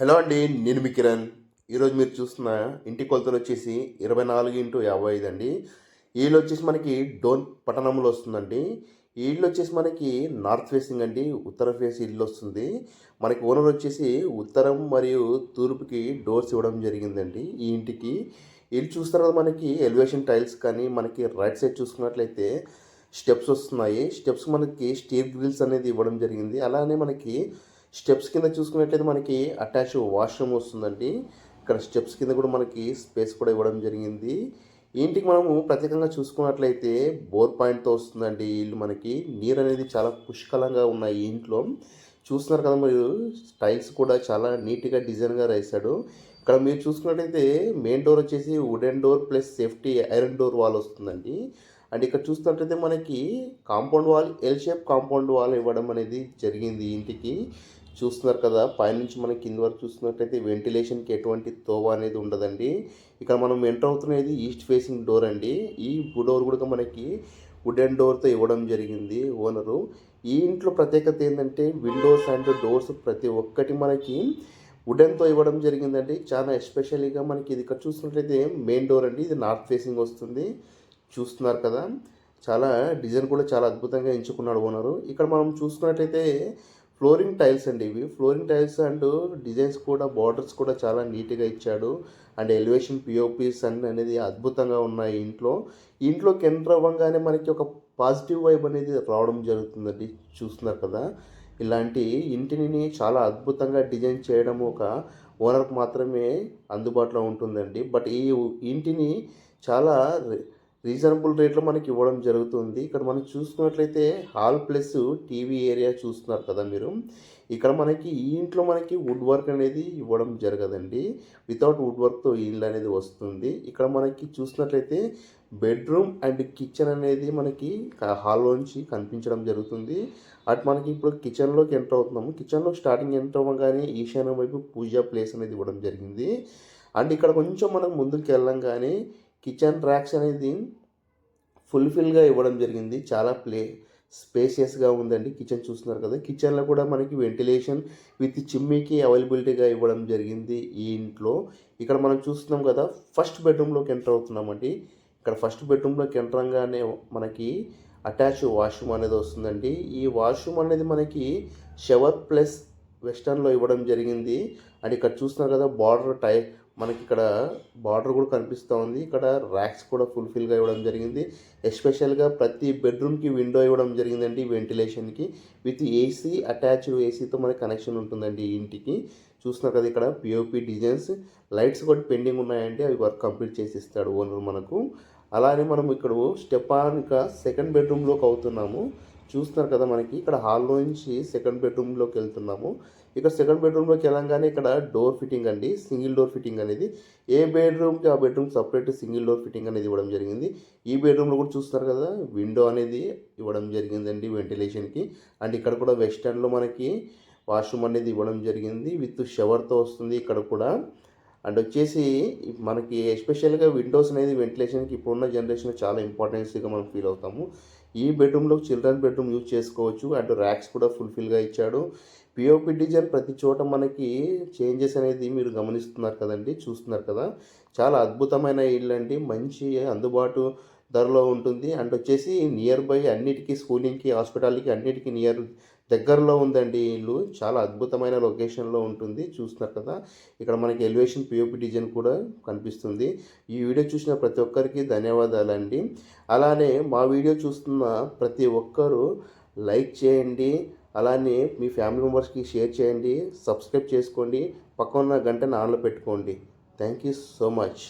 Hello అండి నేను మీ కిరణ్. ఈరోజు మీరు చూస్తున్న ఇంటి కొలతలు వచ్చేసి ఇరవై నాలుగు ఇంటూ యాభై ఐదు అండి. ఈళ్ళు వచ్చేసి మనకి డోన్ పట్టణంలో వస్తుందండి. ఈళ్ళు వచ్చేసి మనకి నార్త్ ఫేసింగ్ అండి ఉత్తర ఫేస్ ఇల్లు వస్తుంది. మనకి ఓనర్ వచ్చేసి ఉత్తరం మరియు తూర్పుకి డోర్స్ ఇవ్వడం జరిగిందండి ఈ ఇంటికి. ఇల్లు చూస్తారు కదా మనకి ఎలివేషన్ టైల్స్ కానీ మనకి రైట్ సైడ్ చూసుకున్నట్లయితే స్టెప్స్ వస్తున్నాయి. స్టెప్స్ మనకి స్టీల్ గ్రిల్స్ అనేది ఇవ్వడం జరిగింది. అలానే మనకి స్టెప్స్ కింద చూసుకున్నట్లయితే మనకి అటాచ్ వాష్రూమ్ వస్తుందండి. ఇక్కడ స్టెప్స్ కింద కూడా మనకి స్పేస్ కూడా ఇవ్వడం జరిగింది. ఇంటికి మనము ప్రత్యేకంగా చూసుకున్నట్లయితే బోర్ పాయింట్తో వస్తుందండి ఇల్లు మనకి. నీరు అనేది చాలా పుష్కలంగా ఉన్నాయి ఇంట్లో. చూస్తున్నారు కదా మీరు టైల్స్ కూడా చాలా నీట్గా డిజైన్గా రాశాడు. ఇక్కడ మీరు చూసుకున్నట్లయితే మెయిన్ డోర్ వచ్చేసి wooden door plus safety iron door wall వస్తుందండి. అండ్ ఇక్కడ చూస్తున్నట్లయితే మనకి compound wall L shape compound wall ఇవ్వడం అనేది జరిగింది ఇంటికి. చూస్తున్నారు కదా పైనుంచి మనం కింద వరకు చూస్తున్నట్లయితే వెంటిలేషన్కి ఎటువంటి తోవ అనేది ఉండదండి. ఇక్కడ మనం ఎంటర్ అవుతున్నది ఈస్ట్ ఫేసింగ్ డోర్ అండి. ఈ డోర్ కూడా మనకి వుడెన్ డోర్తో ఇవ్వడం జరిగింది ఓనరు. ఈ ఇంట్లో ప్రత్యేకత ఏంటంటే విండోస్ అండ్ డోర్స్ ప్రతి ఒక్కటి మనకి వుడెన్తో ఇవ్వడం జరిగిందండి. చాలా ఎస్పెషల్గా మనకి ఇది ఇక్కడ చూసినట్లయితే మెయిన్ డోర్ అండి. ఇది నార్త్ ఫేసింగ్ వస్తుంది. చూస్తున్నారు కదా. చాలా డిజైన్ కూడా చాలా అద్భుతంగా ఎంచుకున్నాడు ఓనరు. ఇక్కడ మనం చూసుకున్నట్లయితే ఫ్లోరింగ్ టైల్స్ అండి ఇవి. ఫ్లోరింగ్ టైల్స్ అండ్ డిజైన్స్ కూడా బార్డర్స్ కూడా చాలా నీట్గా ఇచ్చాడు. అండ్ ఎలివేషన్ పిఓపీస్ అన్ని అనేది అద్భుతంగా ఉన్నాయి ఇంట్లో. ఇంట్లోకి ఎంటర్ అవ్వగానే మనకి ఒక పాజిటివ్ వైబ్ అనేది రావడం జరుగుతుందండి చూస్తున్నారు కదా. ఇలాంటి ఇంటిని చాలా అద్భుతంగా డిజైన్ చేయడం ఒక ఓనర్కి మాత్రమే అందుబాటులో ఉంటుందండి. బట్ ఈ ఇంటిని చాలా రీజనబుల్ రేట్లో మనకి ఇవ్వడం జరుగుతుంది. ఇక్కడ మనం చూసుకున్నట్లయితే హాల్ ప్లస్ టీవీ ఏరియా చూస్తున్నారు కదా మీరు. ఇక్కడ మనకి ఈ ఇంట్లో మనకి వుడ్ వర్క్ అనేది ఇవ్వడం జరగదండి. వితౌట్ వుడ్ వర్క్తో ఈ ఇల్లు అనేది వస్తుంది. ఇక్కడ మనకి చూసినట్లయితే బెడ్రూమ్ అండ్ కిచెన్ అనేది మనకి హాల్లోంచి కనిపించడం జరుగుతుంది. అటు మనకి ఇప్పుడు కిచెన్లోకి ఎంటర్ అవుతున్నాము. కిచెన్లో స్టార్టింగ్ ఎంటర్ అవ్వగానే ఈశాన్యం వైపు పూజా ప్లేస్ అనేది ఇవ్వడం జరిగింది. అండ్ ఇక్కడ కొంచెం మనం ముందుకు వెళ్ళంగానే కిచెన్ ర్యాక్స్ అనేది ఫుల్ఫిల్గా ఇవ్వడం జరిగింది. చాలా ప్లే స్పేసియస్గా ఉందండి కిచెన్ చూస్తున్నారు కదా. కిచెన్లో కూడా మనకి వెంటిలేషన్ విత్ చిమ్మికి అవైలబిలిటీగా ఇవ్వడం జరిగింది ఈ ఇంట్లో. ఇక్కడ మనం చూస్తున్నాం కదా ఫస్ట్ బెడ్రూమ్లోకి ఎంటర్ అవుతున్నామండి. ఇక్కడ ఫస్ట్ బెడ్రూమ్లోకి ఎంటర్ అవగానే మనకి అటాచ్ వాష్రూమ్ అనేది వస్తుందండి. ఈ వాష్రూమ్ అనేది మనకి షవర్ ప్లస్ వెస్టర్న్లో ఇవ్వడం జరిగింది. అండ్ ఇక్కడ చూస్తున్నారు కదా బార్డర్ టై మనకి ఇక్కడ బార్డర్ కూడా కనిపిస్తూ ఉంది. ఇక్కడ ర్యాక్స్ కూడా ఫుల్ఫిల్గా ఇవ్వడం జరిగింది. ఎస్పెషల్గా ప్రతి బెడ్రూమ్కి విండో ఇవ్వడం జరిగిందండి వెంటిలేషన్కి. విత్ ఏసీ అటాచ్డ్ ఏసీతో మనకి కనెక్షన్ ఉంటుందండి ఇంటికి. చూస్తున్నారు కదా ఇక్కడ పిఓపి డిజైన్స్. లైట్స్ కూడా పెండింగ్ ఉన్నాయండి. అవి వర్క్ కంప్లీట్ చేసి ఇస్తాడు ఓనర్ మనకు. అలానే మనం ఇక్కడ స్టెప్ ఆన్ సెకండ్ బెడ్రూమ్లోకి అవుతున్నాము. చూస్తున్నారు కదా మనకి ఇక్కడ హాల్లో నుంచి సెకండ్ బెడ్రూమ్లోకి వెళ్తున్నాము. ఇక్కడ సెకండ్ బెడ్రూమ్లోకి వెళ్ళంగానే ఇక్కడ డోర్ ఫిట్టింగ్ అండి సింగిల్ డోర్ ఫిట్టింగ్ అనేది. ఏ బెడ్రూమ్కి ఆ bedroom separate single door fitting అనేది ఇవ్వడం జరిగింది. ఈ బెడ్రూమ్లో కూడా చూస్తున్నారు కదా విండో అనేది ఇవ్వడం జరిగిందండి వెంటిలేషన్కి. అండ్ ఇక్కడ కూడా వెస్టర్న్లో మనకి వాష్రూమ్ అనేది ఇవ్వడం జరిగింది విత్ షవర్తో వస్తుంది ఇక్కడ కూడా. అండ్ వచ్చేసి మనకి ఎస్పెషల్గా విండోస్ అనేది వెంటిలేషన్కి ఇప్పుడున్న జనరేషన్ చాలా ఇంపార్టెన్స్గా మనం ఫీల్ అవుతాము. ఈ బెడ్రూమ్లో చిల్డ్రన్ బెడ్రూమ్ యూజ్ చేసుకోవచ్చు. అండ్ ర్యాక్స్ కూడా ఫుల్ఫిల్గా ఇచ్చాడు. పిఓపి డిజైన్ ప్రతి చోట మనకి చేంజెస్ అనేది మీరు గమనిస్తున్నారు కదండి చూస్తున్నారు కదా. చాలా అద్భుతమైన ఇల్లు అండి మంచి అందుబాటు ధరలో ఉంటుంది. అండ్ వచ్చేసి నియర్ బై అన్నిటికీ స్కూలింగ్కి హాస్పిటల్కి అన్నిటికీ నియర్ దగ్గరలో ఉందండి ఇల్లు. చాలా అద్భుతమైన లొకేషన్లో ఉంటుంది చూస్తున్నారు కదా. ఇక్కడ మనకి ఎలివేషన్ పిఓపి డిజైన్ కూడా కనిపిస్తుంది. ఈ వీడియో చూసిన ప్రతి ఒక్కరికి ధన్యవాదాలండి. అలానే మా వీడియో చూస్తున్న ప్రతి ఒక్కరూ లైక్ చేయండి అలానే మీ ఫ్యామిలీ మెంబర్స్కి షేర్ చేయండి సబ్స్క్రైబ్ చేసుకోండి పక్కన ఉన్న గంటను ఆన్లో పెట్టుకోండి. Thank you so much.